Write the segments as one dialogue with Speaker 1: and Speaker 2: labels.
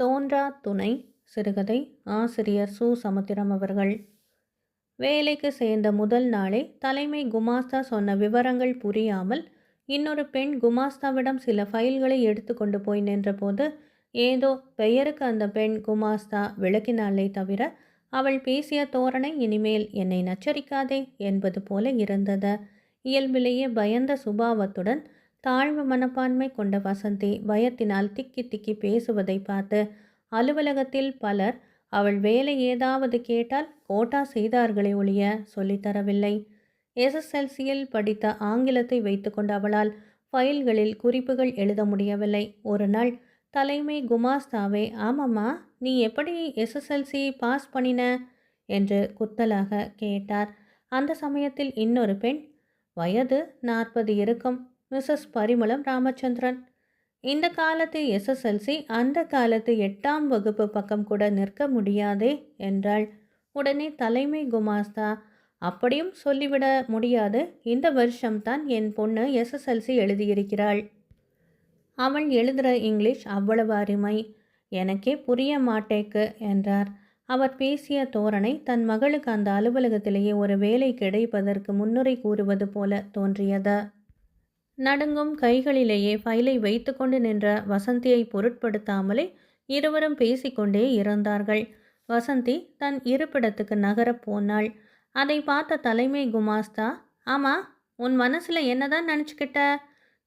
Speaker 1: தோன்றா துணை சிறுகதை ஆசிரியர் சு. சமுத்திரம் அவர்கள். வேலைக்கு சேர்ந்த முதல் நாளே தலைமை குமாஸ்தா சொன்ன விவரங்கள் புரியாமல் இன்னொரு பெண் குமாஸ்தாவிடம் சில ஃபைல்களை எடுத்துக்கொண்டு போய் நின்றபோது ஏதோ பெயருக்கு அந்த பெண் குமாஸ்தா விளக்கினாளே தவிர அவள் பேசிய தோரணை இனிமேல் என்னை நச்சரிக்காதே என்பது போல இருந்தது. இயல்பிலேயே பயந்த சுபாவத்துடன் தாழ்வு மனப்பான்மை கொண்ட வசந்தி பயத்தினால் திக்கி திக்கி பேசுவதை பார்த்து அலுவலகத்தில் பலர் அவள் வேலை ஏதாவது கேட்டால் கோட்டா செய்தார்களே ஒழிய சொல்லித்தரவில்லை எஸ்எஸ்எல்சியில் படித்த ஆங்கிலத்தை வைத்துக்கொண்டு அவளால் ஃபைல்களில் குறிப்புகள் எழுத முடியவில்லை. ஒரு நாள் தலைமை குமாஸ்தாவே ஆமாம்மா நீ எப்படி எஸ்எஸ்எல்சி பாஸ் பண்ணின? என்று குத்தலாக கேட்டார். அந்த சமயத்தில் இன்னொரு பெண் வயது நாற்பது இருக்கும். மிஸ்ஸஸ் பரிமளம் ராமச்சந்திரன். இந்த காலத்து எஸ்எஸ்எல்சி அந்த காலத்து எட்டாம் வகுப்பு பக்கம் கூட நிற்க முடியாதே என்றாள். உடனே தலைமை குமாஸ்தா அப்படியும் சொல்லிவிட முடியாது. இந்த வருஷம்தான் என் பொண்ணு எஸ்எஸ்எல்சி எழுதியிருக்கிறாள். அவள் எழுதுகிற இங்கிலீஷ் அவ்வளவு அருமை. எனக்கே புரிய மாட்டேக்கு என்றார். அவர் பேசிய தோரணை தன் மகளுக்கு அந்த அலுவலகத்திலேயே ஒரு வேலை கிடைப்பதற்கு முன்னுரை கூறுவது போல தோன்றியது. நடுங்கும் கைகளிலேயே ஃபைலை வைத்துக்கொண்டு நின்ற வசந்தியை பொருட்படுத்தாமலே இருவரும் பேசிக்கொண்டே இருந்தார்கள் வசந்தி தன் இருப்பிடத்துக்கு நகரப் போனாள். அதை பார்த்த தலைமை குமாஸ்தா ஆமா உன் மனசில் என்னதான் நினச்சிக்கிட்ட?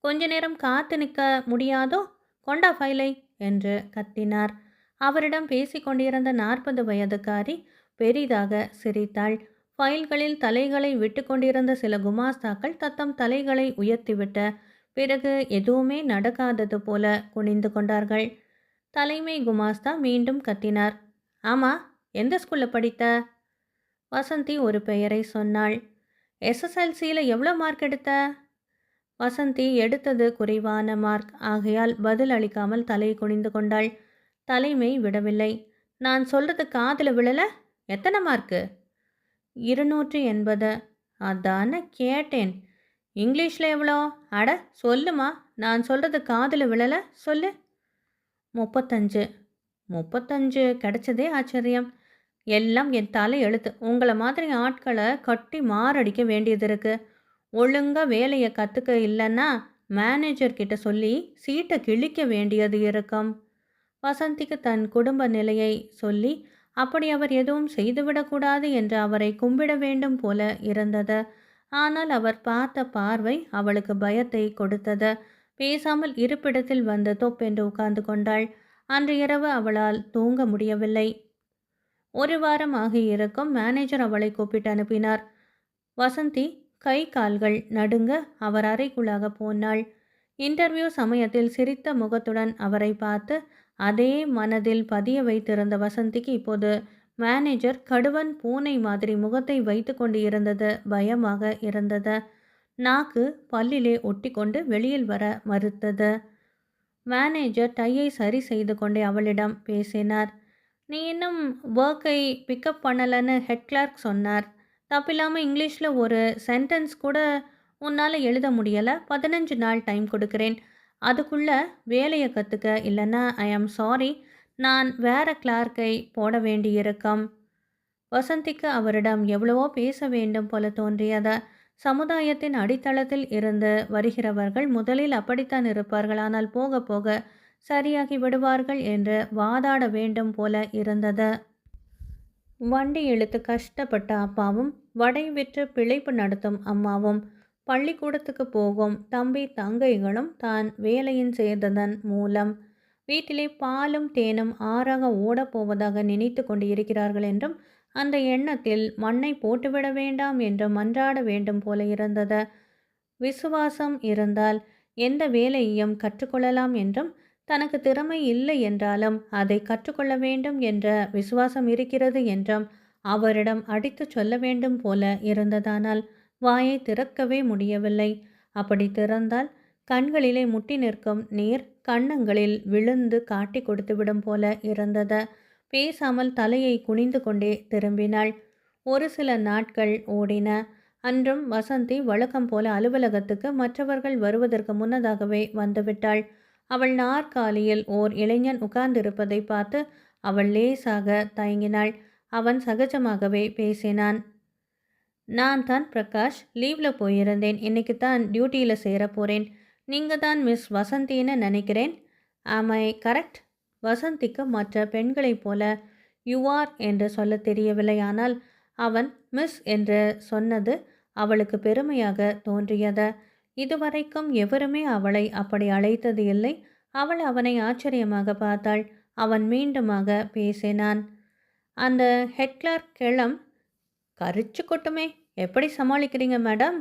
Speaker 1: கொஞ்ச நேரம் காத்து நிற்க முடியாதோ? கொண்டா ஃபைலை என்று கத்தினார். அவரிடம் பேசிக்கொண்டிருந்த நாற்பது வயதுக்காரி பெரிதாக சிரித்தாள். ஃபைல்களில் தலைகளை விட்டுக்கொண்டிருந்த சில குமாஸ்தாக்கள் தத்தம் தலைகளை உயர்த்திவிட்ட பிறகு எதுவுமே நடக்காதது போல குனிந்து கொண்டார்கள். தலைமை குமாஸ்தா மீண்டும் கத்தினார். ஆமா எந்த ஸ்கூலில் படித்த? வசந்தி ஒரு பெயரை சொன்னாள். எஸ்எஸ்எல்சியில் எவ்வளோ மார்க் எடுத்த? வசந்தி எடுத்தது குறைவான மார்க். ஆகையால் பதில் அளிக்காமல் தலை குனிந்து கொண்டாள். தலைமை விடவில்லை. நான் சொல்கிறது காதில் விழல? எத்தனை மார்க்கு? இருநூற்றி எண்பது. அதானே கேட்டேன். இங்கிலீஷில் எவ்வளோ? அட சொல்லுமா. நான் சொல்கிறது காதில் விழலை. சொல்லு. முப்பத்தஞ்சு. முப்பத்தஞ்சு கிடைச்சதே ஆச்சரியம். எல்லாம் என் தலை எழுத்து. உங்களை மாதிரி ஆட்களை கட்டி மாரடிக்க வேண்டியது இருக்குது ஒழுங்காக வேலையை கற்றுக்க இல்லைன்னா மேனேஜர்கிட்ட சொல்லி சீட்டை கிழிக்க வேண்டியது இருக்கும். வசந்திக்கு தன் குடும்ப நிலையை சொல்லி அப்படி அவர் எதுவும் செய்துவிடக்கூடாது என்று அவரை கும்பிட வேண்டும் போல இருந்தது. ஆனால் அவர் பார்த்த பார்வை அவளுக்கு பயத்தை கொடுத்தது. பேசாமல் இருப்பிடத்தில் வந்து தொப்பென்று உட்கார்ந்து கொண்டாள். அன்று இரவு அவளால் தூங்க முடியவில்லை. ஒரு வாரம் ஆகியிருக்கும் மேனேஜர் அவளை கூப்பிட்டு அனுப்பினார். வசந்தி கை கால்கள் நடுங்க அவர் அறைக்குள்ளாக போனாள். இன்டர்வியூ சமயத்தில் சிரித்த முகத்துடன் அவரை பார்த்து அதே மனதில் பதிய வைத்திருந்த வசந்திக்கு இப்போது மேனேஜர் கடுவன் பூனை மாதிரி முகத்தை வைத்து கொண்டு இருந்தது பயமாக இருந்தது. நாக்கு பல்லிலே ஒட்டிக்கொண்டு வெளியில் வர மறுத்தது. மேனேஜர் டையை சரி செய்து கொண்டே அவளிடம் பேசினார். நீ இன்னும் ஒர்க்கை பிக்கப் பண்ணலைன்னு ஹெட் கிளார்க் சொன்னார். தப்பில்லாமல் இங்கிலீஷில் ஒரு சென்டென்ஸ் கூட உன்னால் எழுத முடியலை. பதினஞ்சு நாள் டைம் கொடுக்குறேன். அதுக்குள்ளே வேலையை கற்றுக்க இல்லைன்னா ஐ ஆம் சாரி நான் வேற கிளார்க்கை போட வேண்டியிருக்கும் வசந்திக்கு அவரிடம் எவ்வளவோ பேச வேண்டும் போல தோன்றியது சமுதாயத்தின் அடித்தளத்தில் இருந்து வருகிறவர்கள் முதலில் அப்படித்தான் இருப்பார்கள். ஆனால் போக போக சரியாகி விடுவார்கள் என்று வாதாட வேண்டும் போல இருந்தது. வண்டி இழுத்து கஷ்டப்பட்ட அப்பாவும் வடை விற்று பிழைப்பு நடத்தும் அம்மாவும் பள்ளிக்கூடத்துக்கு போகும் தம்பி தங்கைகளும் தான் வேலையின் செய்ததன் மூலம் வீட்டிலே பாலும் தேனும் ஆறாக ஓடப்போவதாக நினைத்து கொண்டு இருக்கிறார்கள் என்றும் அந்த எண்ணத்தில் மண்ணை போட்டுவிட வேண்டாம் என்று மன்றாட வேண்டும் போல இருந்தது. விசுவாசம் இருந்தால் எந்த வேலையையும் கற்றுக்கொள்ளலாம் என்றும் தனக்கு திறமை இல்லை என்றாலும் அதை கற்றுக்கொள்ள வேண்டும் என்ற விசுவாசம் இருக்கிறது என்றும் அவரிடம் அடித்து சொல்ல வேண்டும் போல இருந்ததானால் வாயை திறக்கவே முடியவில்லை. அப்படி திறந்தால் கண்களிலே முட்டி நிற்கும் நீர் கண்ணங்களில் விழுந்து காட்டி கொடுத்துவிடும் போல இருந்தது. பேசாமல் தலையை குனிந்து கொண்டே திரும்பினாள். ஒரு சில நாட்கள் ஓடின. அன்றும் வசந்தி வழக்கம் போல அலுவலகத்துக்கு மற்றவர்கள் வருவதற்கு முன்னதாகவே வந்துவிட்டாள். அவள் நாற்காலியில் ஓர் இளைஞன் உட்கார்ந்திருப்பதை பார்த்து அவள் லேசாக தயங்கினாள். அவன் சகஜமாகவே பேசினான். நான் தான் பிரகாஷ் லீவில் போயிருந்தேன். இன்னைக்கு தான் டியூட்டியில் சேர போகிறேன் நீங்கள் தான் மிஸ் வசந்தின்னு நினைக்கிறேன். ஆமை கரெக்ட் வசந்திக்கு மற்ற பெண்களைப் போல யூ ஆர் என்று சொல்ல தெரியவில்லை. ஆனால் அவன் மிஸ் என்று சொன்னது அவளுக்கு பெருமையாக தோன்றியது. இதுவரைக்கும் எவருமே அவளை அப்படி அழைத்தது இல்லை. அவள் அவனை ஆச்சரியமாக பார்த்தாள். அவன் மீண்டுமாக பேசினான். அந்த ஹெட்லர் கிளம் கரிச்சு கொட்டுமே. எப்படி சமாளிக்கிறீங்க மேடம்?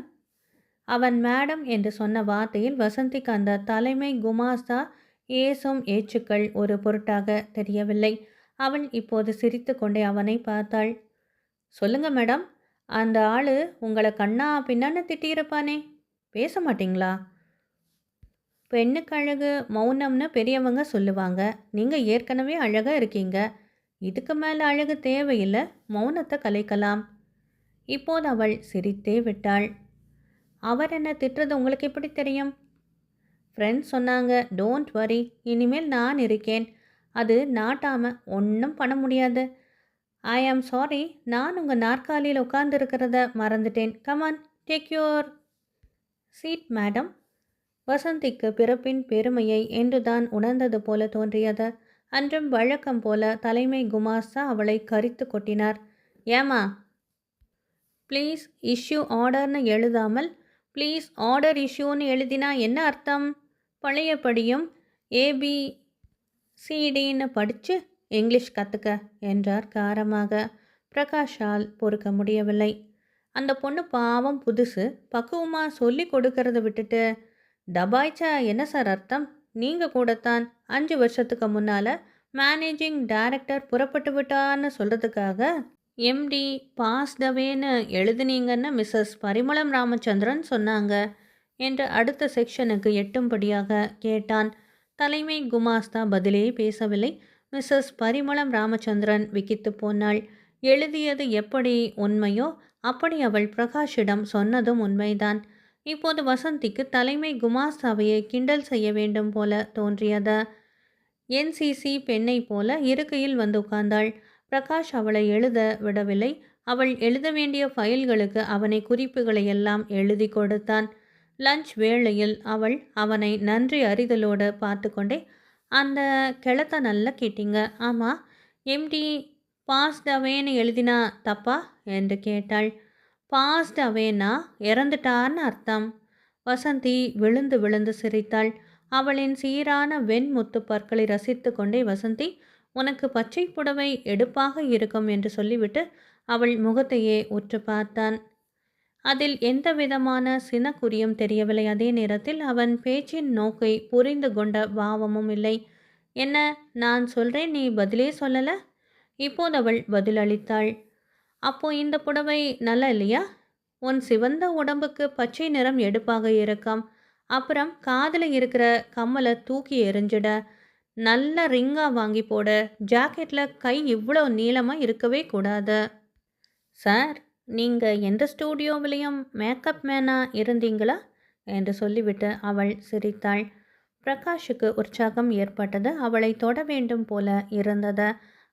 Speaker 1: அவன் மேடம் என்று சொன்ன வார்த்தையில் வசந்திக்கு அந்த தலைமை குமாஸ்தா ஏசும் ஏச்சுக்கள் ஒரு பொருட்டாக தெரியவில்லை. அவள் இப்போது சிரித்து கொண்டே அவனை பார்த்தாள். சொல்லுங்க மேடம். அந்த ஆள் உங்களை கண்ணா பின்னான்னு திட்டியிருப்பானே. பேச மாட்டீங்களா? பெண்ணுக்கு அழகு மௌனம்னு பெரியவங்க சொல்லுவாங்க. நீங்கள் ஏற்கனவே அழகாக இருக்கீங்க. இதுக்கு மேலே அழகு தேவையில்லை. மௌனத்தை கலைக்கலாம். இப்போது அவள் சிரித்தே விட்டாள். அவர் என்ன திட்டுறது உங்களுக்கு எப்படி தெரியும்? ஃப்ரெண்ட்ஸ் சொன்னாங்க டோன்ட் வரி இனிமேல் நான் இருக்கேன். அது நாட்டாமல் ஒன்றும் பண்ண முடியாது. ஐ ஆம் சாரி நான் உங்கள் நாற்காலியில் உட்கார்ந்துருக்கிறத மறந்துட்டேன். Come on take your seat madam வசந்திக்கு பிறப்பின் பெருமையை என்றுதான் உணர்ந்தது போல தோன்றியது. அன்றும் வழக்கம் போல தலைமை குமாஸ்தா அவளை கரித்து கொட்டினார். ஏமா ப்ளீஸ் இஷ்யூ ஆர்டர்னு எழுதாமல் ப்ளீஸ் ஆர்டர் இஷ்யூன்னு எழுதினா என்ன அர்த்தம்? பழையபடியும் ஏபி சிடின்னு படித்து இங்கிலீஷ் கற்றுக்க என்றார் காரமாக. பிரகாஷால் பொறுக்க முடியவில்லை. அந்த பொண்ணு பாவம் புதுசு பக்குவமாக சொல்லி கொடுக்கறத விட்டுட்டு டபாய்ச்சா என்ன சார் அர்த்தம்? நீங்கள் கூடத்தான் அஞ்சு வருஷத்துக்கு முன்னால் மேனேஜிங் டைரக்டர் புறப்பட்டு விட்டான்னு சொல்கிறதுக்காக எம்டி பாஸ்டவேன்னு எழுதுனீங்கன்னு மிஸ்ஸஸ் பரிமளம் ராமச்சந்திரன் சொன்னாங்க என்று அடுத்த செக்ஷனுக்கு எட்டும்படியாக கேட்டான். தலைமை குமாஸ்தா பதிலே பேசவில்லை. மிஸ்ஸஸ் பரிமளம் ராமச்சந்திரன் விக்கித்து போனாள். எழுதியது எப்படி உண்மையோ அப்படி அவள் பிரகாஷிடம் சொன்னதும் உண்மைதான். இப்போது வசந்திக்கு தலைமை குமாஸ்தாவையை கிண்டல் செய்ய வேண்டும் போல தோன்றியது. என்சிசி பெண்ணை போல இருக்கையில் வந்து உட்கார்ந்தாள். பிரகாஷ் அவளை எழுத விடவில்லை. அவள் எழுத வேண்டிய ஃபைல்களுக்கு அவனை குறிப்புகளை எல்லாம் எழுதி கொடுத்தான். லஞ்ச் வேளையில் அவள் அவனை நன்றி அறிதலோடு பார்த்து கொண்டே அந்த கிளத்தை நல்லா கேட்டீங்க. ஆமாம் எம்டி பாஸ்ட் அவேன்னு எழுதினா தப்பா? என்று கேட்டாள். பாஸ்ட் அவேனா இறந்துட்டான்னு அர்த்தம். வசந்தி விழுந்து விழுந்து சிரித்தாள். அவளின் சீரான வெண்முத்து பற்களை ரசித்து கொண்டே வசந்தி உனக்கு பச்சை புடவை எடுப்பாக இருக்கும் என்று சொல்லிவிட்டு அவள் முகத்தையே உற்று பார்த்தான். அதில் எந்த விதமான சினக்குறியும் தெரியவில்லை. அதே நேரத்தில் அவன் பேச்சின் நோக்கை புரிந்து கொண்ட பாவமும் இல்லை. என்ன நான் சொல்கிறேன் நீ பதிலே சொல்லலை? இப்போது அவள் பதிலளித்தாள் அப்போ இந்த புடவை நல்லா இல்லையா? உன் சிவந்த உடம்புக்கு பச்சை நிறம் எடுப்பாக இருக்கும். அப்புறம் காதில் இருக்கிற கம்மலை தூக்கி எறிஞ்சிட. நல்ல ரிங்காக வாங்கி போட ஜாக்கெட்டில் கை இவ்வளோ நீளமாக இருக்கவே கூடாது. சார் நீங்கள் எந்த ஸ்டூடியோவிலையும் மேக்கப் மேனாக இருந்தீங்களா? என்று சொல்லிவிட்டு அவள் சிரித்தாள். பிரகாஷுக்கு உற்சாகம் ஏற்பட்டது அவளை தொட வேண்டும் போல இருந்தது.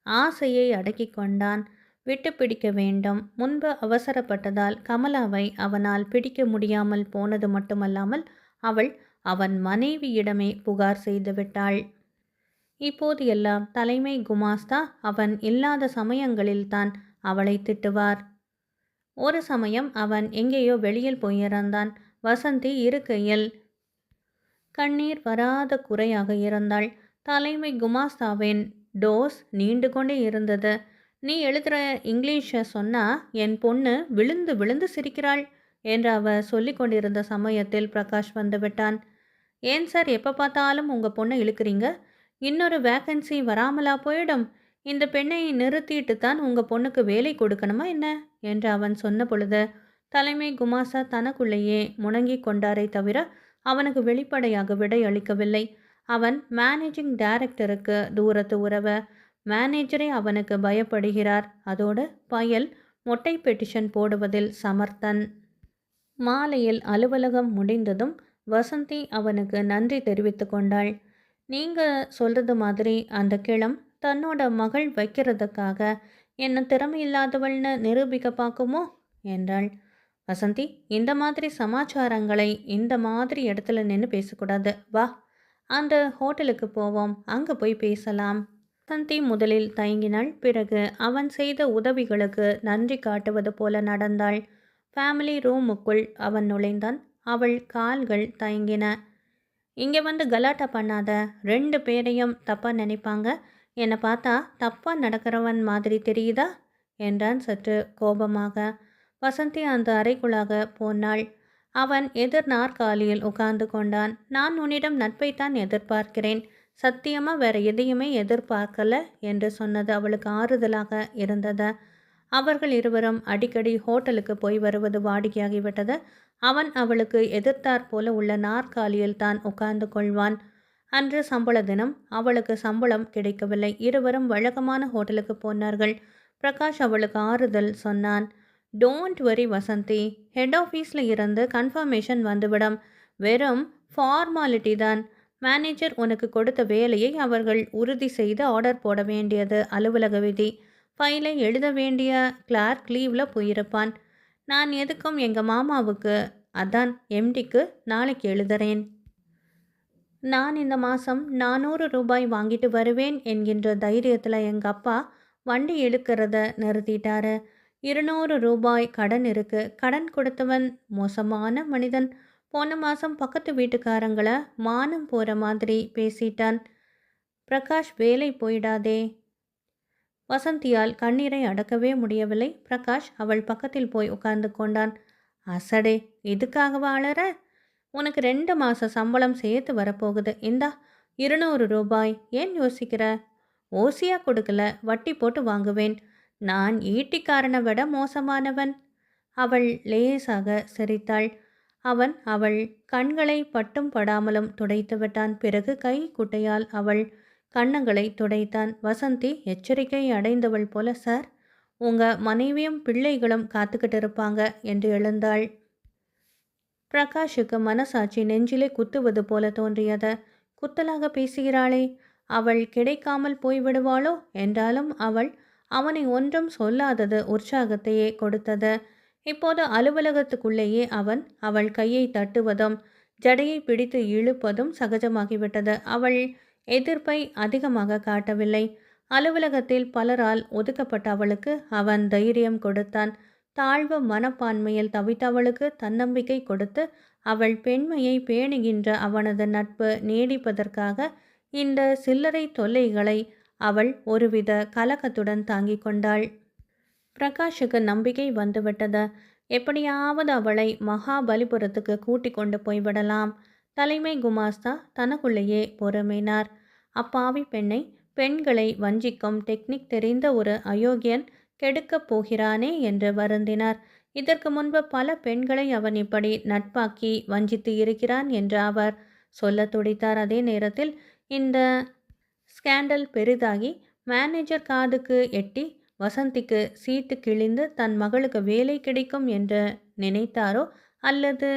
Speaker 1: ஆசையை அடக்கி கொண்டான். விட்டு பிடிக்க வேண்டும். முன்பு அவசரப்பட்டதால் கமலாவை அவனால் பிடிக்க முடியாமல் போனது மட்டுமல்லாமல் அவள் அவன் மனைவியிடமே புகார் செய்து விட்டாள். இப்போது எல்லாம் தலைமை குமாஸ்தா அவன் இல்லாத சமயங்களில்தான் அவளை திட்டுவார். ஒரு சமயம் அவன் எங்கேயோ வெளியில் போயிருந்தான். வசந்தி இருக்கையில் கண்ணீர் வராத குறையாக இருந்தாள். தலைமை குமாஸ்தாவின் டோஸ் நீண்டு கொண்டே இருந்தது. நீ எழுதுகிற இங்கிலீஷை சொன்னால் என் பொண்ணு விழுந்து விழுந்து சிரிக்கிறாள் என்று அவ சொல்லி கொண்டிருந்த சமயத்தில் பிரகாஷ் வந்துவிட்டான் ஏன் சார் எப்போ பார்த்தாலும் உங்கள் பொண்ணை இழுக்கிறீங்க? இன்னொரு வேக்கன்சி வராமலா போயிடும். இந்த பெண்ணை நிறுத்திட்டு தான் உங்கள் பொண்ணுக்கு வேலை கொடுக்கணுமா என்ன? என்று அவன் சொன்ன பொழுது தலைமை குமாசா தனக்குள்ளேயே முணங்கி கொண்டாரே தவிர அவனுக்கு வெளிப்படையாக விடை அளிக்கவில்லை. அவன் மேனேஜிங் டைரக்டருக்கு தூரத்து உறவ மேனேஜரே அவனுக்கு பயப்படுகிறார். அதோடு பயல் மொட்டை பெட்டிஷன் போடுவதில் சமர்த்தன். மாலையில் அலுவலகம் முடிந்ததும் வசந்தி அவனுக்கு நன்றி தெரிவித்து கொண்டாள். நீங்கள் சொல்கிறது மாதிரி அந்த கிளம் தன்னோட மகள் வைக்கிறதுக்காக என்ன திறமை இல்லாதவள்னு நிரூபிக்க பார்க்குமோ என்றாள். வசந்தி இந்த மாதிரி சமாச்சாரங்களை இந்த மாதிரி இடத்துல நின்று பேசக்கூடாது. வா அந்த ஹோட்டலுக்கு போவோம். அங்கே போய் பேசலாம். வசந்தி முதலில் தயங்கினாள். பிறகு அவன் செய்த உதவிகளுக்கு நன்றி காட்டுவது போல நடந்தாள். ஃபேமிலி ரூமுக்குள் அவன் நுழைந்தான். அவள் கால்கள் தயங்கின. இங்கே வந்து கலாட்டா பண்ணாத ரெண்டு பேரையும் தப்பாக நினைப்பாங்க. என்னை பார்த்தா தப்பாக நடக்கிறவன் மாதிரி தெரியுதா? என்றான் சற்று கோபமாக. வசந்தி அந்த அறைக்குள்ளாக போனாள். அவன் எதிர் நாற்காலியில் உட்கார்ந்து கொண்டான். நான் உன்னிடம் நட்பைத்தான் எதிர்பார்க்கிறேன். சத்தியமாக வேற எதையுமே எதிர்பார்க்கல? என்று சொன்னது அவளுக்கு ஆறுதலாக இருந்தது. அவர்கள் இருவரும் அடிக்கடி ஹோட்டலுக்கு போய் வருவது வாடிக்கையாகிவிட்டது. அவன் அவளுக்கு எதிர்த்தாற் போல உள்ள நாற்காலியில் தான் உட்கார்ந்து கொள்வான். அன்று சம்பள தினம். அவளுக்கு சம்பளம் கிடைக்கவில்லை. இருவரும் வழக்கமான ஹோட்டலுக்கு போனார்கள். பிரகாஷ் அவளுக்கு ஆறுதல் சொன்னான். Don't worry Vasanthi. ஹெட் ஆஃபீஸில் இருந்து கன்ஃபர்மேஷன் வந்துவிடும். வெறும் ஃபார்மாலிட்டி தான். மேனேஜர் உனக்கு கொடுத்த வேலையை அவர்கள் உறுதி செய்து ஆர்டர் போட வேண்டியது அலுவலக விதி. ஃபைலை எழுத வேண்டிய கிளார்க் லீவில் போயிருப்பான். நான் எதுக்கும் எங்கள் மாமாவுக்கு அதான் எம்டிக்கு நாளைக்கு எழுதுறேன். நான் இந்த மாதம் நானூறு ரூபாய் வாங்கிட்டு வருவேன் என்கின்ற தைரியத்தில் எங்கள் அப்பா வண்டி இழுக்கிறத நிறுத்திட்டாரு. இருநூறு ரூபாய் கடன் இருக்கு. கடன் கொடுத்தவன் மோசமான மனிதன். போன மாதம் பக்கத்து வீட்டுக்காரங்களை மானம் போகிற மாதிரி பேசிட்டான். பிரகாஷ் வேலை போயிடாதே. வசந்தியால் கண்ணீரை அடக்கவே முடியவில்லை. பிரகாஷ் அவள் பக்கத்தில் போய் உட்கார்ந்து கொண்டான். அசடே இதுக்காகவா அழற உனக்கு ரெண்டு மாத சம்பளம் சேர்த்து வரப்போகுது. இந்தா இருநூறு ரூபாய். ஏன் யோசிக்கிற? ஓசியா கொடுக்கல வட்டி போட்டு வாங்குவேன். நான் ஈட்டிக்காரனை விட மோசமானவன். அவள் லேசாக சிரித்தாள். அவன் அவள் கண்களை பட்டும் படாமலும் துடைத்து விட்டான். பிறகு கை குட்டையால் அவள் கன்னங்களை துடைத்தான். வசந்தி எச்சரிக்கை அடைந்தவள் போல சார் உங்க மனைவியும் பிள்ளைகளும் காத்துக்கிட்டு இருப்பாங்க என்று எழுந்தாள். பிரகாஷுக்கு மனசாட்சி நெஞ்சிலே குத்துவது போல தோன்றியது. குத்தலாக பேசுகிறாளே அவள் கிடைக்காமல் போய்விடுவாளோ? என்றாலும் அவள் அவனை ஒன்றும் சொல்லாதது உற்சாகத்தையே கொடுத்தது. இப்போது அலுவலகத்துக்குள்ளேயே அவன் அவள் கையை தட்டுவதும் ஜடையை பிடித்து இழுப்பதும் சகஜமாகிவிட்டது. அவள் எதிர்ப்பை அதிகமாக காட்டவில்லை. அலுவலகத்தில் பலரால் ஒதுக்கப்பட்ட அவளுக்கு அவன் தைரியம் கொடுத்தான். தாழ்வு மனப்பான்மையில் தவித்தவளுக்கு தன்னம்பிக்கை கொடுத்து அவள் பெண்மையை பேணுகின்ற அவனது நட்பு நீடிப்பதற்காக இந்த சில்லறை தொல்லைகளை அவள் ஒருவித கலக்கத்துடன் தாங்கிக் கொண்டாள். பிரகாஷுக்கு நம்பிக்கை வந்துவிட்டது. எப்படியாவது அவளை மகாபலிபுரத்துக்கு கூட்டிக் கொண்டு போய்விடலாம். தலைமை குமாஸ்தா தனக்குள்ளேயே பொறுமைனார். அப்பாவி பெண்ணை பெண்களை வஞ்சிக்கும் டெக்னிக் தெரிந்த ஒரு அயோக்கியன் கெடுக்கப் போகிறானே என்று வருந்தினார். இதற்கு முன்பு பல பெண்களை அவன் இப்படி நட்பாக்கி வஞ்சித்து இருக்கிறான் என்று அவர் சொல்ல துடித்தார். அதே நேரத்தில் இந்த ஸ்கேண்டல் பெரிதாகி மேனேஜர் காதுக்கு எட்டி வசந்திக்கு சீட்டு கிழிந்து தன் மகளுக்கு வேலை கிடைக்கும் என்று நினைத்தாரோ அல்லது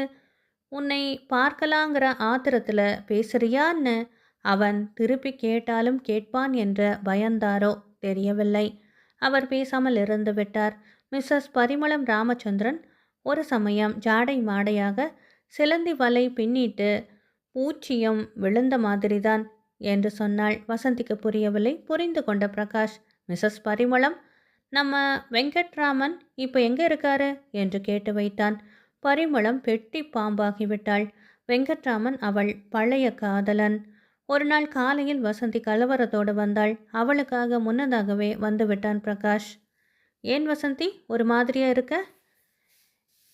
Speaker 1: உன்னை பார்க்கலாங்கிற ஆத்திரத்தில் பேசுறியான்னு அவன் திருப்பி கேட்டாலும் கேட்பான் என்ற பயந்தாரோ தெரியவில்லை. அவர் பேசாமல் இருந்து விட்டார். மிஸ்ஸஸ் பரிமளம் ராமச்சந்திரன் ஒரு சமயம் ஜாடை மாடையாக சிலந்தி வலை பின்னிட்டு பூச்சியும் விழுந்த மாதிரிதான் என்று சொன்னாள். வசந்திக்கு புரியவில்லை. புரிந்து கொண்ட பிரகாஷ் மிஸ்ஸஸ் பரிமளம் நம்ம வெங்கட்ராமன் இப்போ எங்கே இருக்காரு? என்று கேட்டு வைத்தான். பரிமளம் பெட்டி பாம்பாகிவிட்டாள் வெங்கட்ராமன் அவள் பழைய காதலன். ஒரு நாள் காலையில் வசந்தி கலவரத்தோடு வந்தாள். அவளுக்காக முன்னதாகவே வந்துவிட்டான் பிரகாஷ். ஏன் வசந்தி? ஒரு மாதிரியாக இருக்க?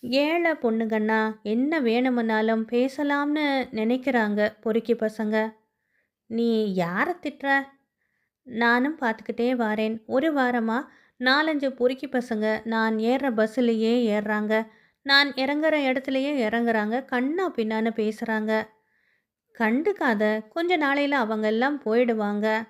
Speaker 1: ஏழை பொண்ணுங்கண்ணா என்ன வேணுமுன்னாலும் பேசலாம்னு நினைக்கிறாங்க பொறுக்கி பசங்க. நீ யாரை திட்டுற? நானும் பார்த்துக்கிட்டே வாரேன். ஒரு வாரமாக நாலஞ்சு பொறுக்கி பசங்க நான் ஏறுற பஸ்ஸுலேயே ஏறுறாங்க. நான் இறங்குற இடத்துலையே இறங்குறாங்க. கண்ணா பின்னான்னு பேசுகிறாங்க கண்டுக்காத கொஞ்ச நாளையில் அவங்க எல்லாம் போயிடுவாங்க.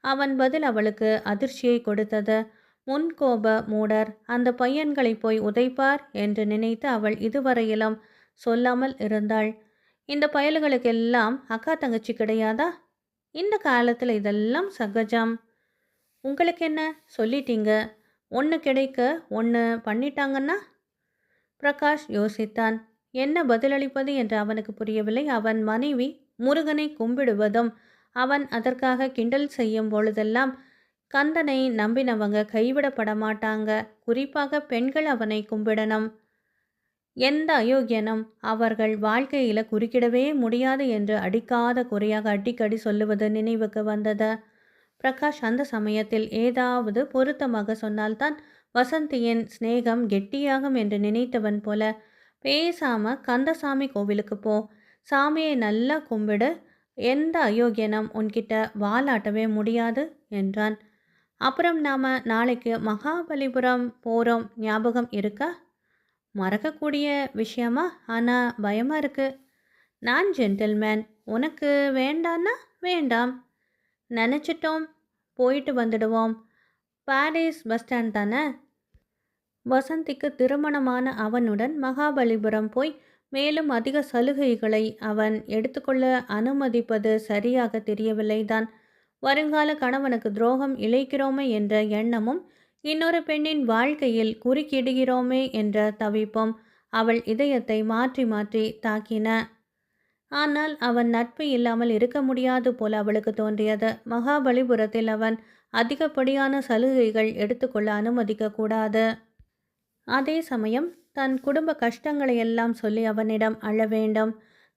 Speaker 1: அவன் பதில் அவளுக்கு அதிர்ச்சியை கொடுத்தது. முன்கோப மூடர் அந்த பையன்களை போய் உதைப்பார் என்று நினைத்து அவள் இதுவரையிலும் சொல்லாமல் இருந்தாள். இந்த பயல்களுக்கெல்லாம் அக்கா தங்கச்சி கிடையாதா? இந்த காலத்தில் இதெல்லாம் சகஜம். உங்களுக்கு என்ன சொல்லிட்டீங்க. ஒன்று கிடைக்க ஒன்று பண்ணிட்டாங்கன்னா? பிரகாஷ் யோசித்தான். என்ன பதிலளிப்பது? என்று அவனுக்கு புரியவில்லை. அவன் மனைவி முருகனை கும்பிடுவதும் அவன் அதற்காக கிண்டல் செய்யும் பொழுதெல்லாம் கந்தனை நம்பினவங்க கைவிடப்பட மாட்டாங்க குறிப்பாக பெண்கள் அவனை கும்பிடணும். எந்த அயோக்கியனும் அவர்கள் வாழ்க்கையில் குறுக்கிடவே முடியாது என்று அடிக்காத குறையாக அடிக்கடி சொல்லுவது நினைவுக்கு வந்தது. பிரகாஷ் அந்த சமயத்தில் ஏதாவது பொருத்தமாக சொன்னால்தான் வசந்தியின் சிநேகம் கெட்டியாகும் என்று நினைத்தவன் போல. பேசாம கந்தசாமி கோவிலுக்கு போ. சாமியை நல்லா கும்பிடு. எந்த அயோக்கியனும் உன்கிட்ட வாலாட்டவே முடியாது என்றான். அப்புறம் நாம் நாளைக்கு மகாபலிபுரம் போகிறோம் ஞாபகம் இருக்கா? மறக்கக்கூடிய விஷயமா? ஆனால் பயமாக இருக்கு. நான் ஜென்டில்மேன் உனக்கு வேண்டான்னா வேண்டாம். நினச்சிட்டோம். போயிட்டு வந்துடுவோம். பாரிஸ் பஸ் ஸ்டாண்ட் தானே? வசந்திக்கு திருமணமான அவனுடன் மகாபலிபுரம் போய் மேலும் அதிக சலுகைகளை அவன் எடுத்துக்கொள்ள அனுமதிப்பது சரியாக தெரியவில்லை தான் வருங்கால கணவனுக்கு துரோகம் இழைக்கிறோமே என்ற எண்ணமும் இன்னொரு பெண்ணின் வாழ்க்கையில் குறுக்கிடுகிறோமே என்ற தவிப்பும் அவள் இதயத்தை மாற்றி மாற்றி தாக்கின. ஆனால் அவன் நட்பு இல்லாமல் இருக்க முடியாது போல அவளுக்கு தோன்றியது. மகாபலிபுரத்தில் அவன் அதிகப்படியான சலுகைகள் எடுத்துக்கொள்ள அனுமதிக்க கூடாது அதே சமயம் தன் குடும்ப கஷ்டங்களை எல்லாம் சொல்லி அவனிடம் அழ வேண்டும்.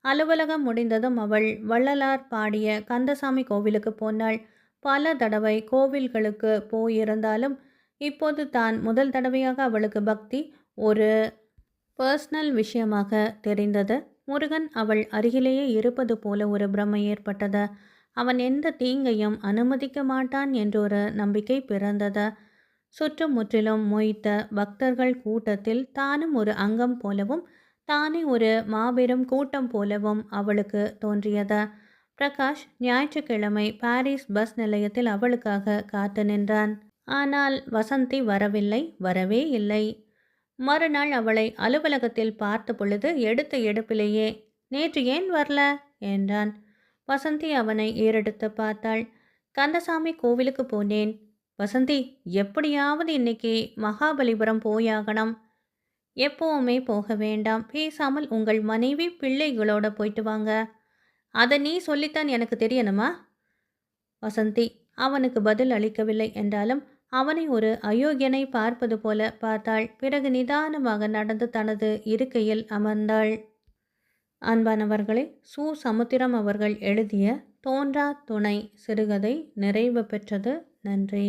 Speaker 1: அலுவலகம் முடிந்ததும் அவள் வள்ளலார் பாடிய கந்தசாமி கோவிலுக்கு போனாள். பல தடவை கோவில்களுக்கு போயிருந்தாலும் இப்போது தான் முதல் தடவையாக அவளுக்கு பக்தி ஒரு பர்சனல் விஷயமாக தெரிந்தது. முருகன் அவள் அருகிலேயே இருப்பது போல ஒரு பிரமை ஏற்பட்டது. அவன் எந்த தீங்கையும் அனுமதிக்க மாட்டான் என்றொரு நம்பிக்கை பிறந்தது. சுற்றுமுற்றிலும் மொய்த்த பக்தர்கள் கூட்டத்தில் தானும் ஒரு அங்கம் போலவும் தானே ஒரு மாபெரும் கூட்டம் போலவும் அவளுக்கு தோன்றியது. பிரகாஷ் ஞாயிற்றுக்கிழமை பாரிஸ் பஸ் நிலையத்தில் அவளுக்காக காத்து நின்றான். ஆனால் வசந்தி வரவில்லை வரவே இல்லை. மறுநாள் அவளை அலுவலகத்தில் பார்த்த பொழுது எடுத்த எடுப்பிலேயே நேற்று ஏன் வரல? என்றான். வசந்தி அவனை ஏறெடுத்து பார்த்தாள். கந்தசாமி கோவிலுக்கு போனேன். வசந்தி எப்படியாவது இன்னைக்கு மகாபலிபுரம் போயாகணும். எப்போவுமே போக வேண்டாம். பேசாமல் உங்கள் மனைவி பிள்ளைகளோட போயிட்டு வாங்க. அதை நீ சொல்லித்தான் எனக்கு தெரியணுமா? வசந்தி அவனுக்கு பதில் அளிக்கவில்லை என்றாலும் அவனை ஒரு அயோக்கியனை பார்ப்பது போல பார்த்தாள். பிறகு நிதானமாக நடந்து தனது இருக்கையில் அமர்ந்தாள். அன்பானவர்களே சு சமுத்திரம் அவர்கள் எழுதிய தோன்றா துணை சிறுகதை நிறைவு பெற்றது நன்றி.